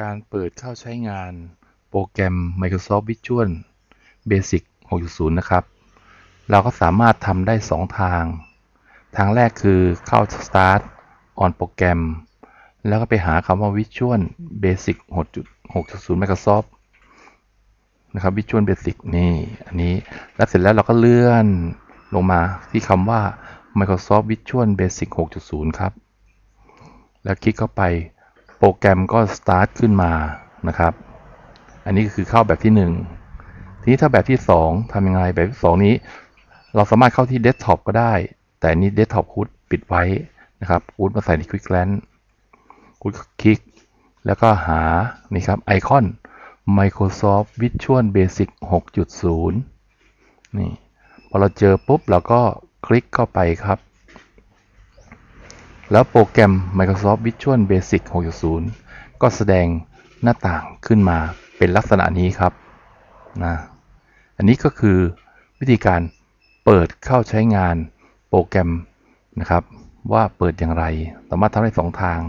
การเปิดเข้าใช้งานโปรแกรม Microsoft Visual Basic 6.0 นะครับ เราก็สามารถทำได้ 2 ทาง ทางแรกคือเข้า Start on โปรแกรม แล้วก็ไปหาคำว่า Visual Basic 6.0 Microsoft นะครับ Visual Basic นี่อันนี้ แล้วเสร็จแล้วเราก็เลื่อนลงมาที่คำว่า Microsoft Visual Basic 6.0 ครับ แล้วคลิกเข้าไป โปรแกรมก็ start ขึ้นมานะครับ อันนี้คือเข้าแบบที่ 1 ทีนี้ถ้าแบบที่ 2ทำยังไงแบบที่ 2 นี้ เราสามารถเข้าที่ Desktop ก็ได้ แต่อันนี้ Desktop HUD ปิดไว้นะครับฮูดมาใส่ใน Quick Lens ฮูดคลิก แล้วก็หา นี่ครับ ไอคอน Microsoft Visual Basic 6.0 นี่ พอเราเจอปุ๊บเราก็คลิกเข้าไปครับ แล้วโปรแกรม Microsoft Visual Basic 6.0 ก็แสดงหน้าต่างขึ้นมาเป็นลักษณะนี้ครับนะอันนี้ก็คือวิธีการเปิดเข้าใช้งานโปรแกรมนะครับ ว่าเปิดอย่างไร สามารถทำได้สองทาง